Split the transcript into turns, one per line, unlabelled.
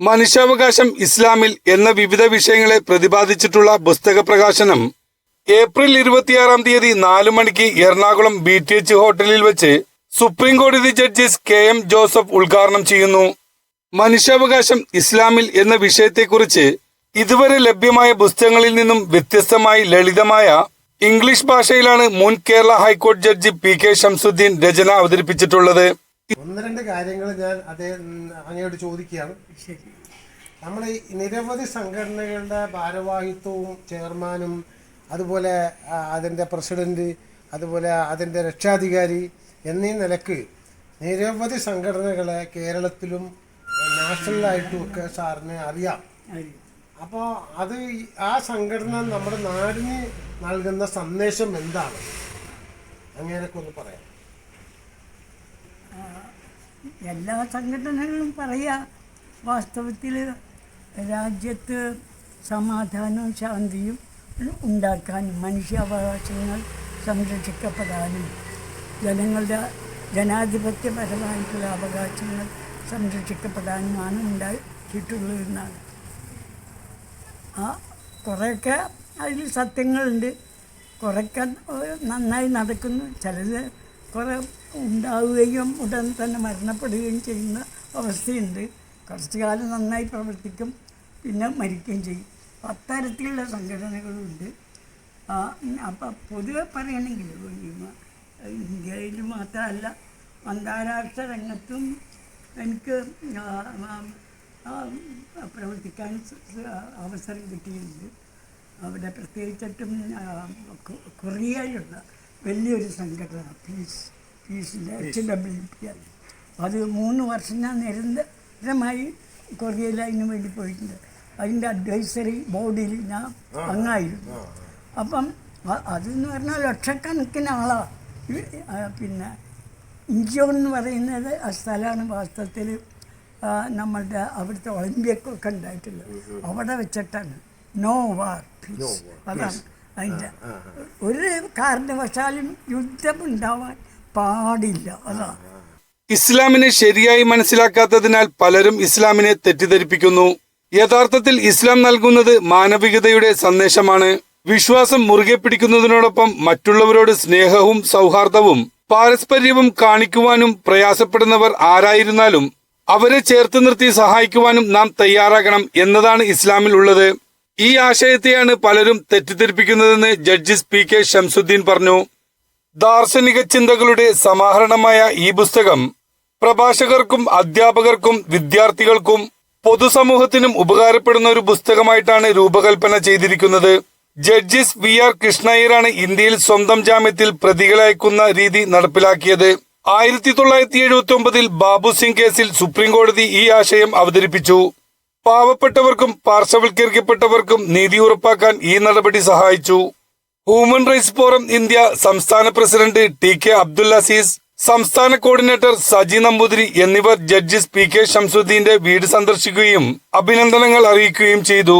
മനുഷ്യാവകാശം ഇസ്ലാമിൽ എന്ന വിവിധ വിഷയങ്ങളെ പ്രതിപാദിച്ചിട്ടുള്ള പുസ്തക പ്രകാശനം ഏപ്രിൽ ഇരുപത്തിയാറാം തീയതി നാലു മണിക്ക് എറണാകുളം ബി ടി എച്ച് ഹോട്ടലിൽ വെച്ച് സുപ്രീം കോടതി ജഡ്ജിസ് കെ എം ജോസഫ് ഉദ്ഘാടനം ചെയ്യുന്നു. മനുഷ്യാവകാശം ഇസ്ലാമിൽ എന്ന വിഷയത്തെക്കുറിച്ച് ഇതുവരെ ലഭ്യമായ പുസ്തകങ്ങളിൽ നിന്നും വ്യത്യസ്തമായി ലളിതമായ ഇംഗ്ലീഷ് ഭാഷയിലാണ് മുൻ കേരള ഹൈക്കോടതി ജഡ്ജി പി കെ ഷംസുദ്ദീൻ രചന അവതരിപ്പിച്ചിട്ടുള്ളത്.
ഒന്ന് രണ്ട് കാര്യങ്ങൾ ഞാൻ അതേ അങ്ങയോട് ചോദിക്കുകയാണ്. നമ്മൾ ഈ നിരവധി സംഘടനകളുടെ ഭാരവാഹിത്വവും ചെയർമാനും അതുപോലെ അതിന്റെ പ്രസിഡന്റ് അതുപോലെ അതിന്റെ രക്ഷാധികാരി എന്നീ നിലയ്ക്ക് നിരവധി സംഘടനകളെ കേരളത്തിലും നാഷണലായിട്ടും ഒക്കെ സാറിന് അറിയാം. അപ്പോൾ അത് ആ സംഘടന നമ്മുടെ നാടിന് നൽകുന്ന സന്ദേശം എന്താണ്? അങ്ങനെയൊക്കെ ഒന്ന് പറയാം.
എല്ലാ സംഘടനകളും പറയുക വാസ്തവത്തിൽ രാജ്യത്ത് സമാധാനവും ശാന്തിയും ഉണ്ടാക്കാനും മനുഷ്യാവകാശങ്ങൾ സംരക്ഷിക്കപ്പെടാനും ജനങ്ങളുടെ ജനാധിപത്യപരമായിട്ടുള്ള അവകാശങ്ങൾ സംരക്ഷിക്കപ്പെടാനുമാണ് ഉണ്ടാക്കിയിട്ടുള്ളത് എന്നാണ് ആ കുറേയൊക്കെ അതിൽ സത്യങ്ങളുണ്ട്. കുറേയൊക്കെ നന്നായി നടക്കുന്നു. ചിലത് കുറേ ഉണ്ടാവുകയും ഉടൻ തന്നെ മരണപ്പെടുകയും ചെയ്യുന്ന അവസ്ഥയുണ്ട്. കുറച്ച് കാലം നന്നായി പ്രവർത്തിക്കും പിന്നെ മരിക്കുകയും ചെയ്യും. അത്തരത്തിലുള്ള സംഘടനകളുണ്ട്. അപ്പം പൊതുവെ പറയണമെങ്കിൽ ഇന്ത്യയിൽ മാത്രമല്ല അന്താരാഷ്ട്ര രംഗത്തും എനിക്ക് പ്രവർത്തിക്കാൻ അവസരം കിട്ടിയിട്ടുണ്ട്. അവിടെ പ്രത്യേകിച്ചിട്ടും കൊറിയയിലുള്ള വലിയൊരു സംഘടന പീസ് പീസിന്റെ എച്ച് ഡബ്ല്യു പി അത് മൂന്ന് വർഷം ഞാൻ നിരന്തരമായി കൊറിയയിൽ അതിന് വേണ്ടി പോയിട്ടുണ്ട്. അതിന്റെ അഡ്വൈസറി ബോർഡിൽ ഞാൻ അംഗമായിരുന്നു അപ്പം അതെന്ന് പറഞ്ഞാൽ ലക്ഷക്കണക്കിന് ആളാണ് പിന്നെ ഇഞ്ചോൺ എന്ന് പറയുന്നത് ആ സ്ഥലമാണ് വാസ്തവത്തിൽ നമ്മളുടെ അവിടുത്തെ ഒളിമ്പിയൊക്കെ ഉണ്ടായിട്ടുള്ളത്. അവിടെ വെച്ചിട്ടാണ്. നോ വാർ പീസ് അതാണ്. അതിന്റെ ഒരു കാരണവശാലും യുദ്ധം ഉണ്ടാവാൻ പാടില്ല. അതാ.
ഇസ്ലാമിനെ ശരിയായി മനസ്സിലാക്കാത്തതിനാൽ പലരും ഇസ്ലാമിനെ തെറ്റിദ്ധരിപ്പിക്കുന്നു. യഥാർത്ഥത്തിൽ ഇസ്ലാം നൽകുന്നത് മാനവികതയുടെ സന്ദേശമാണ്. വിശ്വാസം മുറുകെ പിടിക്കുന്നതിനോടൊപ്പം മറ്റുള്ളവരോട് സ്നേഹവും സൗഹാർദ്ദവും പാരസ്പര്യവും കാണിക്കുവാനും പ്രയാസപ്പെടുന്നവർ ആരായിരുന്നാലും അവരെ ചേർത്ത് നിർത്തി സഹായിക്കുവാനും നാം തയ്യാറാകണം എന്നതാണ് ഇസ്ലാമിൽ ഉള്ളത്. ഈ ആശയത്തെയാണ് പലരും തെറ്റിദ്ധരിപ്പിക്കുന്നതെന്ന് ജഡ്ജിസ് പി കെ ഷംസുദ്ദീൻ പറഞ്ഞു. ദാർശനിക ചിന്തകളുടെ സമാഹരണമായ ഈ പുസ്തകം പ്രഭാഷകർക്കും അധ്യാപകർക്കും വിദ്യാർത്ഥികൾക്കും പൊതുസമൂഹത്തിനും ഉപകാരപ്പെടുന്ന ഒരു പുസ്തകമായിട്ടാണ് രൂപകൽപ്പന ചെയ്തിരിക്കുന്നത്. ജഡ്ജിസ് വി ആർ കൃഷ്ണയ്യരാണ് ഇന്ത്യയിൽ സ്വന്തം ജാമ്യത്തിൽ പ്രതികളയക്കുന്ന രീതി നടപ്പിലാക്കിയത്. ആയിരത്തി തൊള്ളായിരത്തി എഴുപത്തി ഒമ്പതിൽ ബാബു സിംഗ് കേസിൽ സുപ്രീം കോടതി ഈ ആശയം അവതരിപ്പിച്ചു. പാവപ്പെട്ടവർക്കും പാർശ്വവൽക്കരിക്കപ്പെട്ടവർക്കും നീതി ഉറപ്പാക്കാൻ ഈ നടപടി സഹായിച്ചു. ഹ്യൂമൻ റൈറ്റ്സ് ഫോറം ഇന്ത്യ സംസ്ഥാന president T K Abdul Azeez സംസ്ഥാന കോർഡിനേറ്റർ സജി നമ്പൂതിരി എന്നിവർ ജഡ്ജിസ് പി കെ ഷംസുദ്ദീന്റെ വീട് സന്ദർശിക്കുകയും അഭിനന്ദനങ്ങൾ അറിയിക്കുകയും ചെയ്തു.